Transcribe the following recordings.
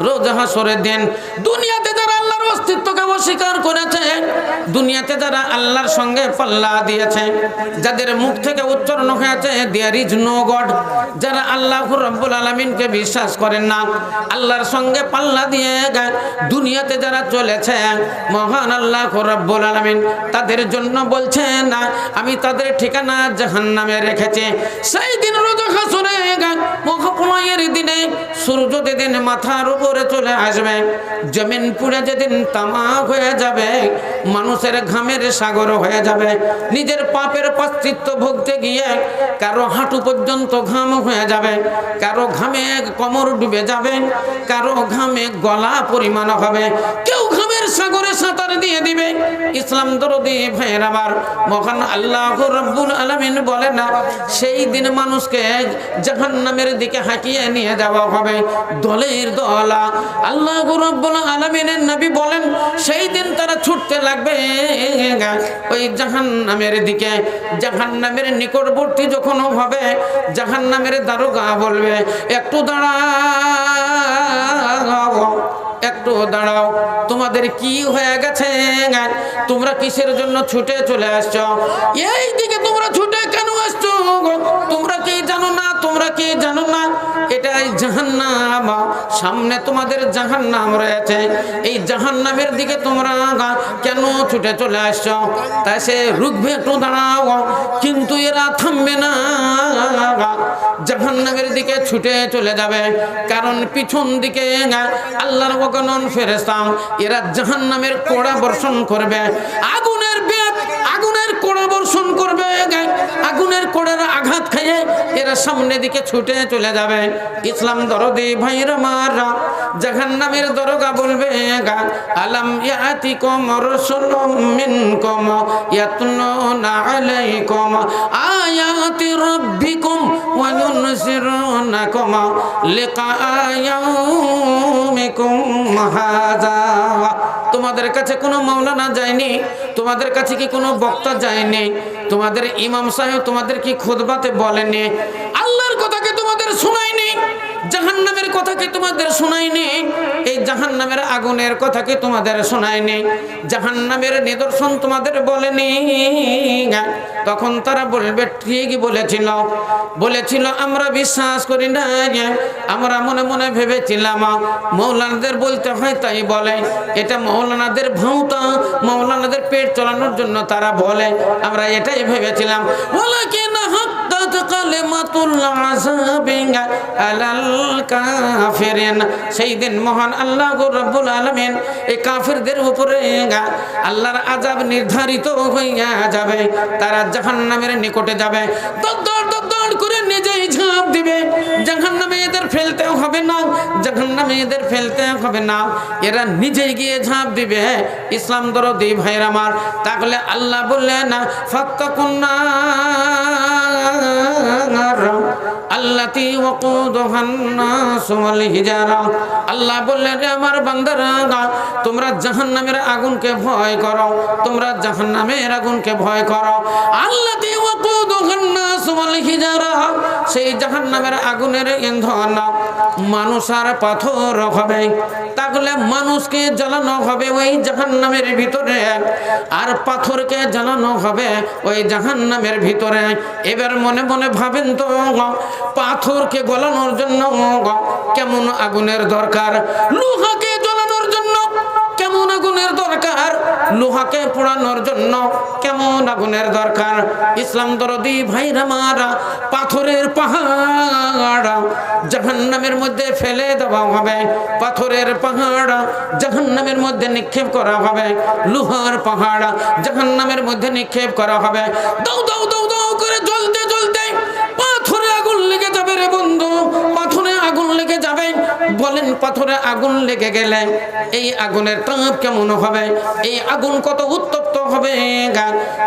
রোজ হাসরের দিন দুনিয়াতে অস্তিত্বকে অস্বীকার করেছে। দুনিয়াতে যারা আল্লাহর সঙ্গে পাল্লা দিয়েছে, যাদের মুখ থেকে উচ্চারণ হয়েছে দেয়ার ইজ নো গড যারা আল্লাহ রব্বুল আলমিনকে বিশ্বাস করেন না, আল্লাহর সঙ্গে পাল্লা দিয়ে দুনিয়াতে যারা চলেছে, মহান আল্লাহ রব্বুল আলমিন তাদের জন্য বলছে, না, আমি তাদের ঠিকানা জাহান্নামে রেখেছি। সেই দিন রোজ হাসরে মহাপ্রলয়ের দিনে সূর্য যেদিন মাথার উপরে চলে আসবে, জমিন পুড়ে যেদিন তামাক হয়ে যাবে, মানুষের ঘামের সাগর হয়ে যাবে, নিজের পাপের পাশ্চিত্য ভুগতে গিয়ে কারও হাঁটু পর্যন্ত ঘাম হয়ে যাবে, কারও ঘামে কমর ডুবে যাবে, কারও ঘামে গলা পরিমাণ হবে, কেউ ঘামের সাগরে সাঁতার দিয়ে দিবে। ইসলাম দরদি ভাইয়ের আবার মহান আল্লাহ রব্বুল আলমিন বলে না, সেই দিন মানুষকে জাহান্নামের দিকে হাঁকিয়ে নিয়ে যাওয়া হবে। দলের দলা, আল্লাহ রব্বুল আলমিনের নবী বলেন, সেই দিন তারা ছুটতে লাগবে। ওই জাহান্নামের দিকে, জাহান্নামের নিকটবর্তী যখন হবে, জাহান্নামের দারোগা বলবে, একটু দাঁড়া একটু দাঁড়াও। তোমাদের কি হয়ে গেছে তোমরা কিসের জন্য ছুটে চলে আসছ? এই দিকে তোমরা ছুটে কেন আসছো তোমরা জানো না, তোমরা কি জানো না? এটাই জাহান্নাম। সামনে তোমাদের জাহান্নাম রয়েছে। এই জাহান্নামের দিকে তোমরা কেন ছুটে চলে আসছো? তাই সে রুখবে একটু দাঁড়াও। কিন্তু এরা থামবে না। জাহান্নামের দিকে ছুটে চলে যাবে। কারণ পিছন দিকে আল্লাহর অগণন ফেরেস্তাম এরা জাহান্নামের কোড়া বর্ষণ করবে। আগুনের বেগ আগুনের কোড়া বর্ষণ করবে আগুনের কোড়ার আঘাত খেয়ে এরা সামনে দিকে ছুটে চলে যাবে। ইসলাম দরদি ভাইরা মারা, জাহান্নামের দরগা বলবে, গা, আলাম ইয়াতি কম ইয়াতিকুম রাসূলুম মিনকুম, ইয়াতলুনা আলাইকুম আয়াতি রাব্বিকুম ওয়া ইউনজিরুনাকুম লিকা ইয়াউমিকুম হাযা। তোমাদের কাছে কোনো মাওলানা যায়নি, তোমাদের কাছে কি কোনো বক্তা যায়নি? তোমাদের ইমাম সাহেব তোমাদের কি খুদবাতে বলেনি? আল্লাহর কথাকে তোমাদের শোনায়নি? জাহান্নামের কথা কি তোমাদের শোনায়নি? এই জাহান্নামের আগুনের কথা কি তোমাদের শোনায়নি? জাহান্নামের নিদর্শন তোমাদের বলেনি। তখন তারা বলবে, ঠিকই বলেছিল। বলেছিল, আমরা বিশ্বাস করি না আমরা মনে মনে ভেবেছিলাম, মৌলানাদের বলতে হয় তাই বলে। এটা মৌলানাদের ভাউতা মৌলানাদের পেট চালানোর জন্য তারা বলে। আমরা এটাই ভেবেছিলাম। বলে কি না সেই দিন মহান আল্লাহ উপরে আল্লাহর নির্ধারিত হইয়া যাবে, তারা নিকটে যাবে। করে নিজেই ঝাঁপ দিবে। জাহান্নামে এদের ফেলতে হবে না, জাহান্নামে এদের ফেলতে হবে না। এরা নিজেই গিয়ে ঝাঁপ দিবে, ইসলাম দরদি ভাইয়ের আমার। তাহলে আল্লাহ বললেন ফাত্তাকুন্না আল্লাতি আল্লাহ বললেন রে আমার বান্দারা, তোমরা জাহান্নামের আগুনকে ভয় করো, তোমরা জাহান্নামের আগুনকে ভয় করো। আল্লাতি ওয়াকুদুহান সেই জাহান্নামের আগুনের ইন্ধন মানুষ আর পাথর হবে, তাহলে মানুষকে জ্বালানো হবে ওই জাহান্নামের ভিতরে, আর পাথরকে জ্বালানো হবে ওই জাহান্নামের ভিতরে। এবার মনে মনে ভাবেন তো, পাথরকে গলানোর জন্য কেমন আগুনের দরকার? লোহাকে জ্বালানোর জন্য কেমন আগুনের দরকার? লোহাকে পোড়ানোর জন্য কেমন আগুনের দরকার? ইসলাম দরদি ভাইরা মারা, পাথরের পাহাড় জাহান্নামের মধ্যে ফেলে দেওয়া হবে। পাথরের পাহাড় জাহান্নামের মধ্যে নিক্ষেপ করা হবে। লোহার পাহাড় জাহান্নামের মধ্যে নিক্ষেপ করা হবে। দাও দাও দৌ দাও বলেন, পাথরে আগুন লেগে গেলে এই আগুনের তাপ কেমন হবে? এই আগুন কত উত্তপ্ত হবে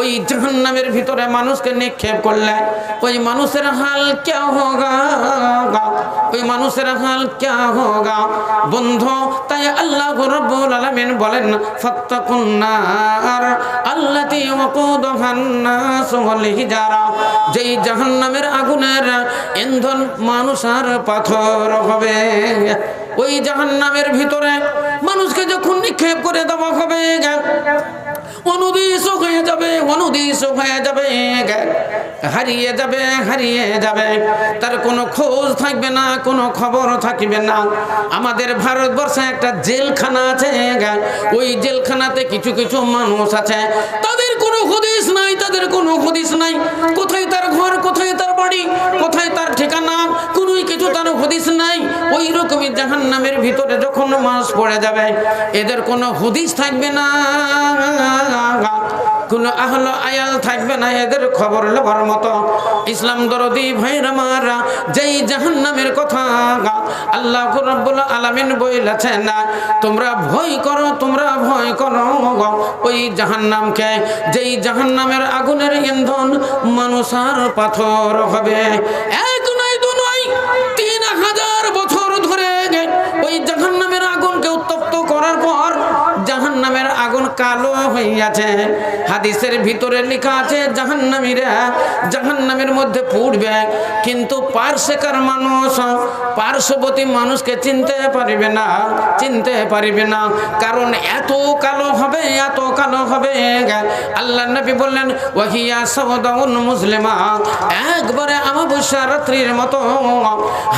ওই জাহান্নামের ভিতরে মানুষকে নিক্ষেপ করলে ওই মানুষের হাল কেউ হোগা ওই মানুষের হাল কে হোগা? বন্ধু, তাই আল্লাহ রব্বুল আলামিন বলেন, ফাত্তাকুন নার, আল্লাতী ওয়াকুদুহান নাস ওয়াল হিজারা। যেই জাহান্নামের আগুনের ইন্ধন মানুষ আর পাথর হবে। ওই জাহান্নামের ভিতরে মানুষকে যখন নিক্ষেপ করে দেওয়া হবে অনুদিশ হয়ে যাবে অনুদিশ হয়ে যাবে, হারিয়ে যাবে হারিয়ে যাবে। তার কোনো খোঁজ থাকবে না, কোনো খবর থাকবে না। আমাদের ভারতবর্ষে একটা জেলখানা আছে, ওই জেলখানাতে কিছু কিছু মানুষ আছে। তাদের কোনো হদিস নাই, তাদের কোনো হদিস নাই। কোথায় তার ঘর, কোথায় তার বাড়ি, কোথায় তার ঠিকানা কোনোই তার হদিস নাই ওই রকমই জাহান নামের ভিতরে যখন মাস পড়ে যাবে, এদের কোনো হদিস থাকবে না, কোনো আহল আয়াল থাকবে না এদের খবর লেবার মতো। ইসলাম দরদি ভাইরা মারা, যেই জাহান্নামের কথা, আল্লাহ রব্বুল আলামিন বইলেছেন না, তোমরা ভয় করো, তোমরা ভয় করো ওই জাহান্নামকে, যেই জাহান্নামের আগুনের ইন্ধন মানুষ আর পাথর হবে। এক কালো হইয়াছে। হাদিসের ভিতরে লেখা আছে, জাহান্নামীরা জাহান্নামের মধ্যে পুড়বে, কিন্তু পার্শ্বেকার মানুষ, পার্শ্ববর্তী মানুষকে চিনতে পারবে না, চিনতে পারবে না। কারণ এত কালো হবে, এত কালো হবে। আল্লাহ নবী বললেন, ওয়াহিয়া সৌদাউন মুসলিমা। একবারে আমাবস্যা রাত্রির মতো,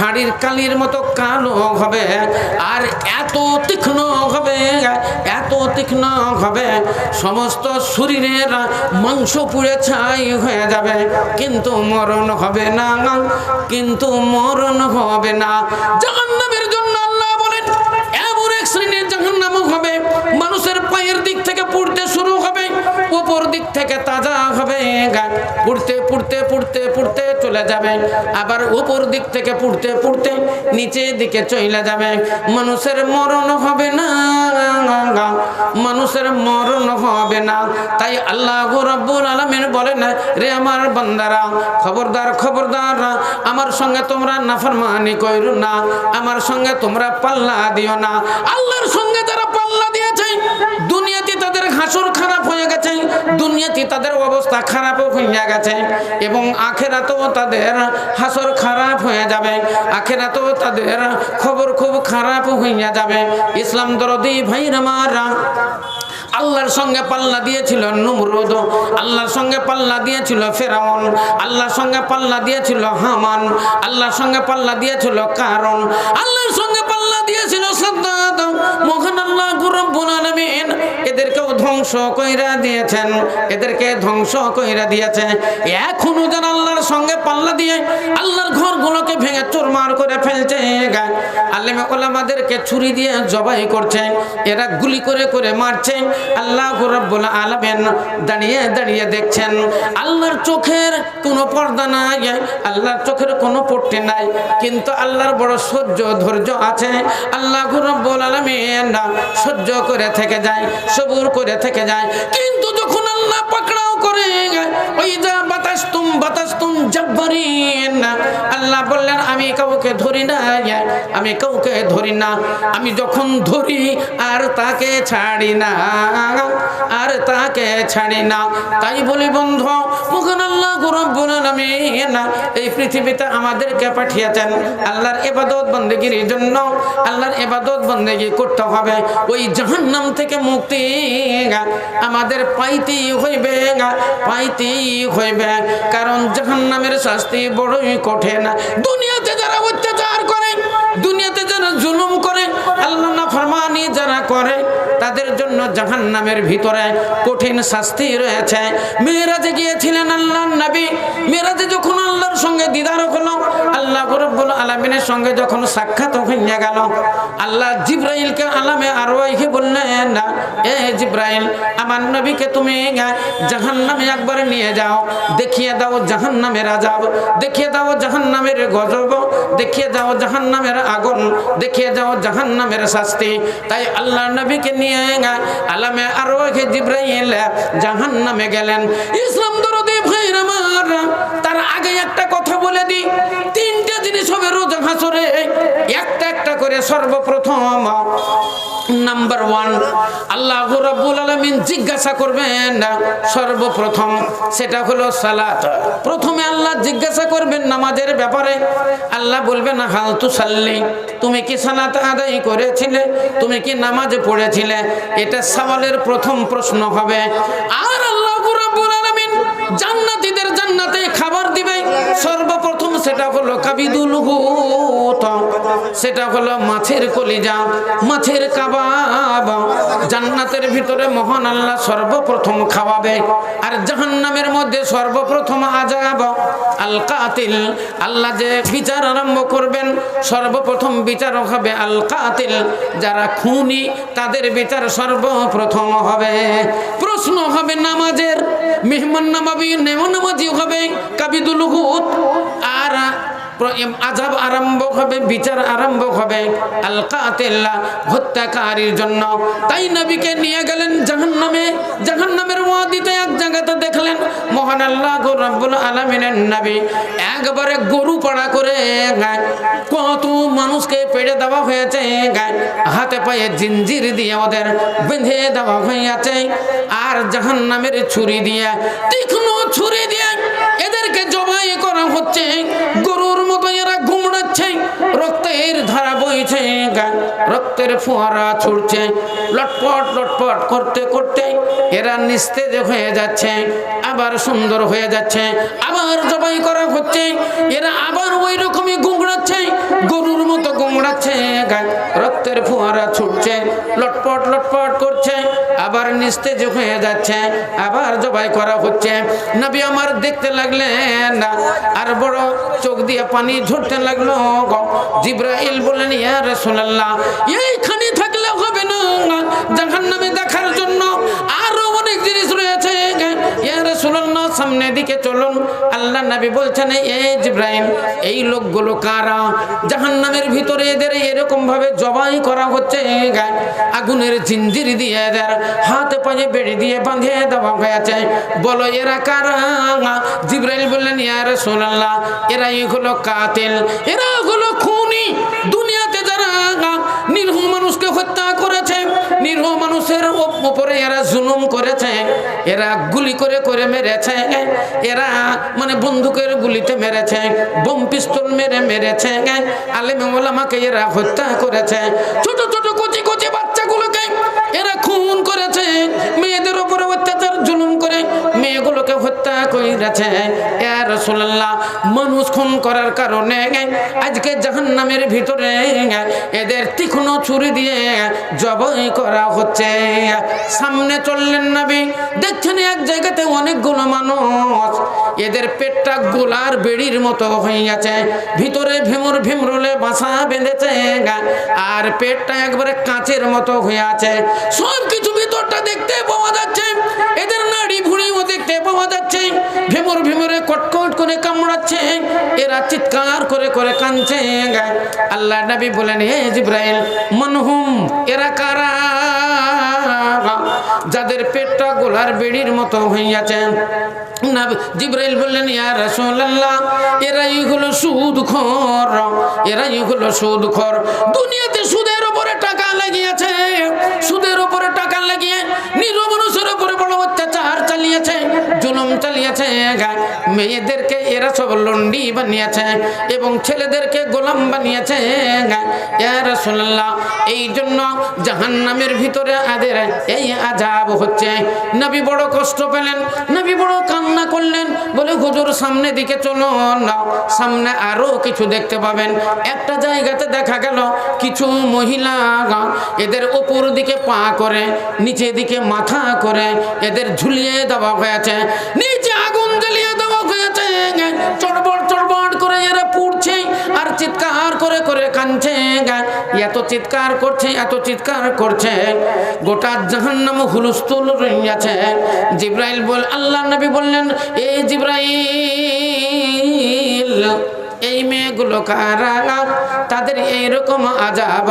হাড়ির কালির মতো কালো হবে, আর এত তীক্ষ্ণ হবে। তীক্ষ্ণ হবে সমস্ত শরীরের মাংস পুড়ে ছাই হয়ে যাবে। কিন্তু মরণ হবে না, কিন্তু মরণ হবে না। জাহান্নামের জন্য উপর দিক থেকে তাজা হবে পুড়তে পুড়তে পুড়তে পুড়তে চলে যাবে। আবার উপর দিক থেকে পুড়তে পুড়তে নিচের দিকে চলে যাবে। মানুষের মরণ হবে না, মানুষের মরণ হবে না। তাই আল্লাহ রব্বুল আলমিন না রে আমার বান্দারা, খবরদার খবরদার, আমার সঙ্গে তোমরা নাফরমানি কইরু না, আমার সঙ্গে তোমরা পাল্লা দিও না। আল্লাহর সঙ্গে হাসর খারাপ হয়ে গেছে, দুনিয়াতে তাদের অবস্থা খারাপও হয়ে গেছে এবং আখেরাতেও তাদের হাসর খারাপ হয়ে যাবে, আখেরাতেও তাদের খবর খুব খারাপ হইয়া যাবে। ইসলাম দরদি ভাই ভাইরামারা আল্লাহর সঙ্গে পাল্লা দিয়েছিল নুমরুদ, আল্লাহর সঙ্গে পাল্লা দিয়েছিল ফেরাউন, আল্লাহর সঙ্গে পাল্লা দিয়েছিল হামান, আল্লাহর সঙ্গে পাল্লা দিয়েছিল কারণ, আল্লাহর ধ্বংস কইরা দিয়েছেন। এদেরকে ধ্বংস কইরা দিয়েছে। এখনও যারা আল্লাহর সঙ্গে পাল্লা দিয়ে আল্লাহর ঘরগুলোকে ভেঙে চুরমার করে ফেলছে। আলেমে ওলামাদেরকে ছুরি দিয়ে জবাই করছে। এরা গুলি করে করে মারছে। আল্লাহ রব্বুল আলামিন দাঁড়িয়ে দাঁড়িয়ে দেখছেন। আল্লাহর চোখের কোনো পর্দা নাই। আল্লাহর চোখের কোনো পট্টি নাই। কিন্তু আল্লাহর বড় সহ্য ধৈর্য আছে। আল্লাহ রব্বুল আলামিন সহ্য করে থেকে যায়, সবুর করে থেকে যায়। কিন্তু যখন আল্লাহ পাকড়াও করে ওই যা বাতাস তুম বাতাস জব্বরিন আল্লাহ বললেন, আমি কাউকে ধরি না আমি কাউকে ধরি না। আমি যখন ধরি, আর তাকে ছাড়ি না, আর তাকে ছাড়ি না। তাই বলি, বন্ধু মুখান আল্লাহ রব্বুল আলামিন, এই পৃথিবীতে আমাদেরকে পাঠিয়েছেন। আল্লাহর ইবাদত বন্দেগীর জন্য, আল্লাহর ইবাদত বন্দেগী করতে হবে। ওই জাহান্নাম থেকে মুক্তি, আমাদের পাইতেই হইবে পাইতেই হইবে। কারণ জাহান্নামের শাস্তি বড়ই কঠিন। দুনিয়াতে যারা অত্যাচার করে, দুনিয়াতে যারা জুলুম করে, আল্লাহ না ফরমানি যারা করে তাদের জন্য জাহান নামের ভিতরে কঠিন শাস্তি রয়েছে। মেয়েরাজে গিয়েছিলেন আল্লাহ নবী। মেয়েরাজে যখন আল্লাহর সঙ্গে দিদার হলো, আল্লাহ রব্বুল আলমিনের সঙ্গে যখন সাক্ষাৎ হইয়া গেল, আল্লাহ জিব্রাইলকে আলামে আরও বললেন না এ জিব্রাইল, আমার নবীকে তুমি জাহান নামে একবার নিয়ে যাও। দেখিয়ে দাও জাহান নামের আজাব দেখিয়ে দাও জাহান নামের গজব, দেখিয়ে দাও জাহান নামের আগুন দেখিয়ে দাও জাহান নামের শাস্তি। তাই আল্লাহ নবীকে নিয়ে আলামে জিব্রাইল গেলেন। ইসলাম তার আগে একটা কথা বলে তিনটা জিনিস হবে রোজ হাসরে। একটা একটা করে সর্বপ্রথম, নাম্বার ওয়ান, আল্লাহ জিজ্ঞাসা করবেন, সর্বপ্রথম সেটা হলো সালাত। প্রথমে আল্লাহ জিজ্ঞাসা করবেন নামাজের ব্যাপারে। আল্লাহ বলবেন, হাল তু সাল্লি তুমি কি সালাত আদায় করেছিলে? তুমি কি নামাজ পড়েছিলে? এটা সওয়ালের প্রথম প্রশ্ন হবে, আর আল্লাহ রব্বুল আলমিন জান্নাতীদের জান্নাতে খাবার দিবে। সর্বপ্রথম সেটা হলো কাবিদুল হুত, সেটা হলো মাছের কলিজা, মাছের কাবাব। জান্নাতের ভিতরে মহান আল্লাহ সর্বপ্রথম খাওয়াবে, আর জাহান্নামের মধ্যে সর্বপ্রথম আজাব আল কাতিল। আল্লাহ যে বিচার আরম্ভ করবেন, সর্বপ্রথম বিচার হবে আল যারা খুনি, তাদের বিচার সর্বপ্রথম হবে। প্রশ্ন হবে নামাজের। মেহমান নামাবি নেমনামাজি হবে, কাবিদুল আর আজাব আরম্ভ হবে, বিচার আরম্ভ হবে আল কাতিল্লা হত্যাকারীর জন্য। তাই নবীকে নিয়ে গেলেন জাহান্নামে। জাহান্নামের ওয়াদিতে এক জায়গাতে দেখলেন, মহান আল্লাহ রব্বুল আলামিনের নবী একবারে গরু পাড়া করে কত মানুষকে পেড়ে দেওয়া হয়েছে হাতে পায়ে জিঞ্জির দিয়ে ওদের বেঁধে দেওয়া হয়েছে। আর জাহান্নামের ছুরি দিয়ে, তীক্ষ্ণ ছুরি দিয়ে এদেরকে জবাই করা হচ্ছে। রক্তের ধারা বইছে রক্তের ফোয়ারা ছুটছে। লটপট লটপট করতে করতে এরা নিস্তেজ হয়ে যাচ্ছে, আবার সুন্দর হয়ে যাচ্ছে, আবার জবাই করা হচ্ছে, এরা আবার ওই রকমই গুমড়াচ্ছে নিস্তেজ হয়ে যাচ্ছে, আবার জবাই করা হচ্ছে। নবী আমার দেখতে লাগলেন, আর বড় চোখ দিয়ে পানি ঝরতে লাগল। জিব্রাইল বলেন ইয়া রাসূলুল্লাহ, এইখানে থাকলে হবে না। জাহান্নামে দেখার সামনের দিকে চলুন। আল্লাহ নবী বলছেন এই জিব্রাইল, এই লোকগুলো কারা? জাহান্নামের ভিতরে এদের এরকম ভাবে জবাই করা হচ্ছে আগুনের জিঞ্জির দিয়ে এদের হাতে পায়ে বেড়ি দিয়ে বাঁধিয়ে দেওয়া হয়েছে। বলো, এরা কারা? জিব্রাইল বললেন, ইয়া রাসূলুল্লাহ, এরাই হলো কাতিল, এরা হলো খুনি। দুনিয়াতে যারা নির্হ মানুষকে হত্যা করেছে, নির্হ মানুষের উপরে এরা জুলুম করেছে, এরা গুলি করে করে মেরেছে এরা মানে বন্দুকের গুলিতে মেরেছে, বোম পিস্তল মেরে মেরেছে। আলেম ওলামাকে এরা হত্যা করেছে। ছোট ছোট, কচি কচি বাচ্চাগুলোকে করেছে ইয়া রাসূলুল্লাহ, মানুষ খুন করার কারণে আজকে জাহান্নামের ভিতরে এদের তীক্ষ্ণ ছুরি দিয়ে জবাই করা হচ্ছে। সামনে চললেন নবী, দেখছেন এক জায়গাতে অনেকগুলো মানুষ, এদের পেটটা গোলার বেড়ির মতো হয়ে গেছে, ভিতরে ভেমর ভেমরলে বাসা বেঁধেছে, আর পেটটা একবারে কাঁচের মতো হয়ে আছে। সব কিছু ভিতরটা দেখতে পাওয়া যাচ্ছে, এদের নাড়ি এরা চিৎকার করে করে কাঁদছে আল্লাহ নবী বলেন হে জিব্রাইল মনহুম এরা কারা? যাদের পেটটা গোলার বেড়ির মতো হইয়াছে। না জিব্রাইল বললেন, ইয়া রাসূলুল্লাহ, এরাই হলো সুদখোর, এরাই হলো সুদখোর। দুনিয়াতে সুদের উপরে টাকা লাগিয়েছে, সুদের উপরে টাকা লাগিয়ে নিরব মানুষের উপরে বড় অত্যাচার চালিয়েছে। জুলুম চালিয়েছে মেয়েদেরকে এরা সব লন্ডি বানিয়েছে এবং ছেলেদেরকে গোলাম বানিয়েছে এই জন্য জাহান্নামের ভিতরে আদের, এই আজাব হচ্ছে। নবী বড় কষ্ট পেলেন, নবী বড় কান্না করলেন, বলে, হুজুর, সামনে দিকে চলুন না। সামনে আরও কিছু দেখতে পাবেন। একটা জায়গাতে দেখা গেল, কিছু মহিলা এদের ওপর দিকে পা করে, নিচে দিকে মাথা করে, এদের ঝুলিয়ে দেওয়া হয়েছে। নিচে আগুন জ্বালিয়ে দেওয়া হয়েছে। চড়বড় চড়বড় করে এরা পুড়ছে আর চিৎকার করে করে কাঁদছে। এত চিৎকার করছে, এত চিৎকার করছে। গোটা জাহান্নাম হুলুস্তুল রইয়াছে। জিব্রাইল বল আল্লাহ নবী বললেন, এ জিব্রাইল এই মেয়েগুলো কারা? তাদের এইরকম আজাব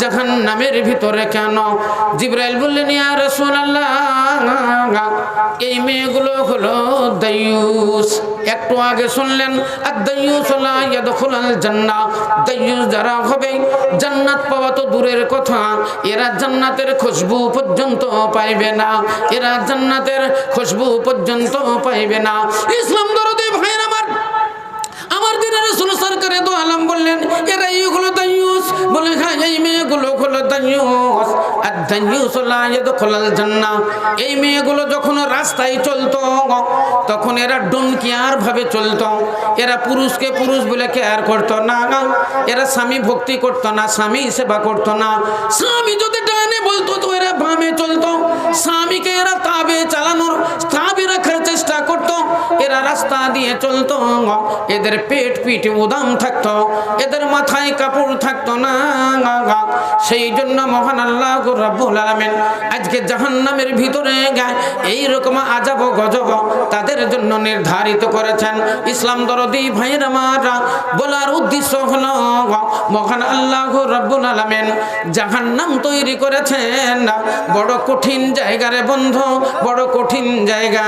জাহান নামের ভিতরে কেন? জিব্রাইল বললেন, ইয়া রাসূলুল্লাহ, এই মেয়েগুলো হলো দায়ুস। একটু আগে শুনলেন আর দায়ুস লা ইয়াদখুলাল জান্নাহ। দায়ুস যারা হবে, জান্নাত পাওয়া তো দূরের কথা। এরা জান্নাতের খুশবু পর্যন্ত পাইবে না। এরা জান্নাতের খুশবু পর্যন্ত পাইবে না। ইসলাম দরদি ভাইয়ের আমার আমার দিনের রসুল সরকারে তো আলাম বললেন, এরা এইগুলো দাইয়ুস বলে হ্যাঁ এই মেয়েগুলো হলো দাইয়ুস আর দাইয়ুস লা ইয়াদখুলাল জান্নাহ। এই মেয়েগুলো যখন রাস্তায় চলতো, তখন এরা ডনকিয়ার ভাবে চলতো। এরা পুরুষকে পুরুষ বলে কেয়ার করতো না এরা স্বামী ভক্তি করতো না, স্বামী সেবা করতো না। স্বামী যদি ডানে বলতো রাস্তা দিয়ে চলতো। এদের পেট পিঠ উদাম থাকতো, এদের মাথায় কাপড় থাকতো না। সেই জন্য মহান আল্লাহ রাব্বুল আলামিন আজকে জাহান্নামের ভিতরে এই রকম আজাব গজব তাদের জন্য নির্ধারিত করেছেন। ইসলাম দরদি ভাইয়ের আমারা বলার উদ্দেশ্য হলো, মহান আল্লাহ রাব্বুল আলামিন জাহান্নাম তৈরি করেছেন। না বড় কঠিন জায়গারে বন্ধু, বড় কঠিন জায়গা।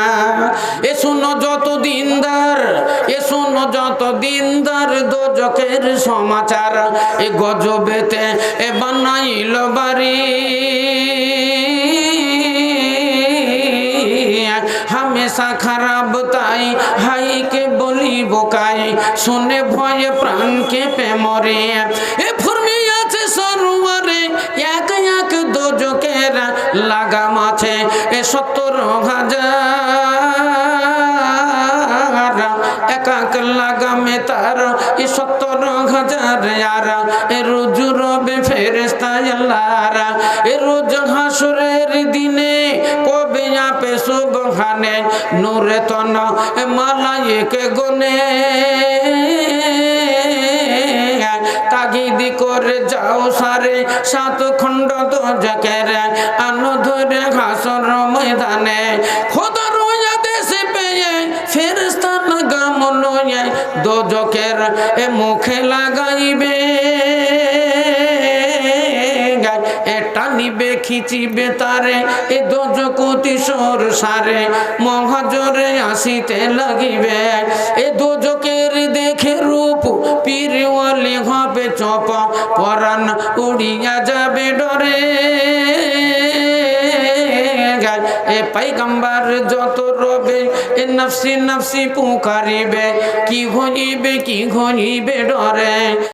এ শুনো যত দিনদার, এ শুনো যত দিনদার দোজকের সমাচার, এ গজবেতে এ বানাইল বাড়ি। হামেশা খারাপ তাই হাইকে বলি বোকাই শুনে ভয়ে প্রাণকে পে মরে। এ ফুরমি আছে সরোয়ারে, এক এক দোজকের লাগাম আছে, এ সত্তর হাজার এক লাগামে তার এ সত্তর হাজার আর। এ রোজ রবে ফেরেস্তা আল্লাহরা। এ রোজ হাসরের দিনে কবে আপে সুবহানে নূরে তন মালাইকে গনে। তাগিদি করে যাও সারে সাত খণ্ড তো জাকের আনো ধরে ময়দানে। খোদা দো জকের এ মুখে লাগাইবে এটা নিবে, খিচিবে তারে, এ দোজকতি সর সারে, মহাজরে আসিতে লাগিবে। এ দোজকের দেখে রূপ পীরওয়ালি হবে চপ পরান উড়িয়া যাবে ডরে এ এ নফসি নফসি পুকারিবে কি ঘনিবে কি ঘনিবে ডরে